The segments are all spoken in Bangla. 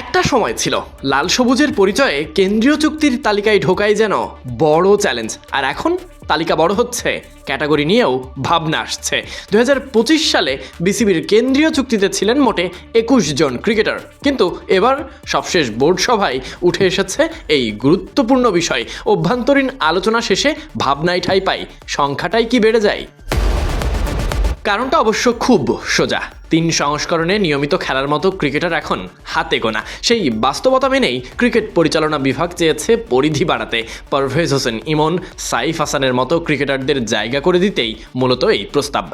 একটা সময় ছিল, লাল সবুজের পরিচয়ে কেন্দ্রীয় চুক্তির তালিকায় ঢোকাই যেন বড় চ্যালেঞ্জ। আর এখন তালিকা বড় হচ্ছে, ক্যাটাগরি নিয়েও ভাবনা আসছে। দু হাজার পঁচিশ সালে বিসিবির কেন্দ্রীয় চুক্তিতে ছিলেন মোটে একুশ জন ক্রিকেটার। কিন্তু এবার সবশেষ বোর্ড সভায় উঠে এসেছে এই গুরুত্বপূর্ণ বিষয়। অভ্যন্তরীণ আলোচনা শেষে ভাবনায় ঠাই পাই, সংখ্যাটাই কি বেড়ে যায়? কারণটা অবশ্য খুব সোজা। তিন সংস্করণে নিয়মিত খেলার মতো ক্রিকেটার এখন হাতে গোনা। সেই বাস্তবতা মেনেই ক্রিকেট পরিচালনা বিভাগ চেয়েছে পরিধি বাড়াতে। পারভেজ হোসেন ইমন, সাইফ হাসানের মতো ক্রিকেটারদের জায়গা করে দিতেই মূলত এই প্রস্তাব।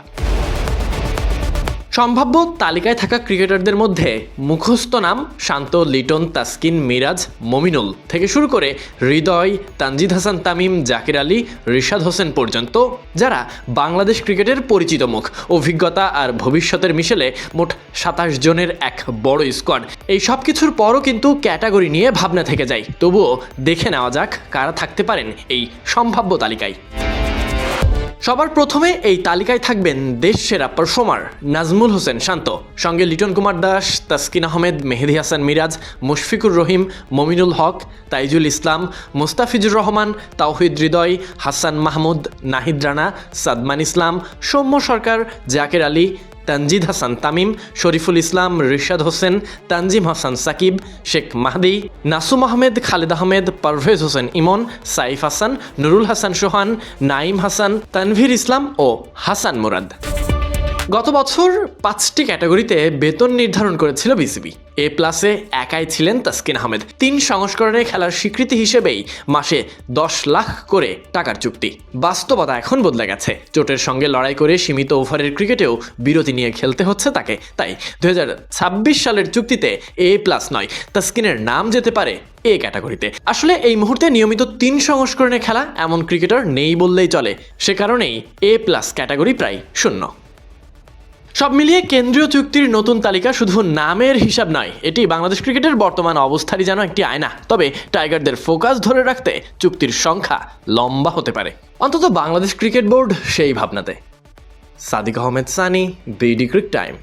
সম্ভাব্য তালিকায় থাকা ক্রিকেটারদের মধ্যে মুখস্থ নাম শান্ত, লিটন, তাসকিন, মিরাজ, মমিনুল থেকে শুরু করে হৃদয়, তানজিদ হাসান, তামিম, জাকির আলী, রিশাদ হোসেন পর্যন্ত যারা বাংলাদেশ ক্রিকেটের পরিচিত মুখ। অভিজ্ঞতা আর ভবিষ্যতের মিশেলে মোট সাতাশ জনের এক বড় স্কোয়াড। এই সব কিছুর পরও কিন্তু ক্যাটাগরি নিয়ে ভাবনা থেকে যায়। তবুও দেখে নেওয়া যাক কারা থাকতে পারেন এই সম্ভাব্য তালিকায়। সবার প্রথমে এই তালিকায় থাকবেন দেশ সেরা পারফর্মার নাজমুল হোসেন শান্ত, সঙ্গে লিটন কুমার দাস, তাসকিন আহমেদ, মেহেদি হাসান মিরাজ, মুশফিকুর রহিম, মমিনুল হক, তাইজুল ইসলাম, মুস্তাফিজুর রহমান, তাওহিদ হৃদয়, হাসান মাহমুদ, নাহিদ রানা, সাদমান ইসলাম, সৌম্য সরকার, জাকের আলী তানজিদ হাসান তামিম, শরীফুল ইসলাম, রিশাদ হোসেন, তানজিম হাসান সাকিব, শেখ মাহদি, নাসুম আহমেদ, খালেদ আহমেদ, পারভেজ হোসেন ইমন, সাইফ হাসান, নুরুল হাসান সোহান নাইম হাসান, তানভীর ইসলাম ও হাসান মুরাদ। গত বছর পাঁচটি ক্যাটাগরিতে বেতন নির্ধারণ করেছিল বিসিবি। এ প্লাসে একাই ছিলেন তাসকিন আহমেদ। তিন সংস্করণে খেলার স্বীকৃতি হিসেবেই মাসে দশ লাখ করে টাকার চুক্তি। বাস্তবতা এখন বদলে গেছে। চোটের সঙ্গে লড়াই করে সীমিত ওভারের ক্রিকেটেও বিরতি নিয়ে খেলতে হচ্ছে তাকে। তাই দু হাজার ছাব্বিশ সালের চুক্তিতে এ প্লাস নয়, তাসকিনের নাম যেতে পারে এ ক্যাটাগরিতে। আসলে এই মুহূর্তে নিয়মিত তিন সংস্করণে খেলা এমন ক্রিকেটার নেই বললেই চলে। সে কারণেই এ প্লাস ক্যাটাগরি প্রায় শূন্য। সব মিলিয়ে কেন্দ্রীয় চুক্তির নতুন তালিকা শুধু নামের হিসাব নয়, এটি বাংলাদেশ ক্রিকেটের বর্তমান অবস্থারই যেন একটি আয়না। তবে টাইগারদের ফোকাস ধরে রাখতে চুক্তির সংখ্যা লম্বা হতে পারে। অন্তত বাংলাদেশ ক্রিকেট বোর্ড সেই ভাবনাতে। Sadiq Ahmed Sunny, BD cric time.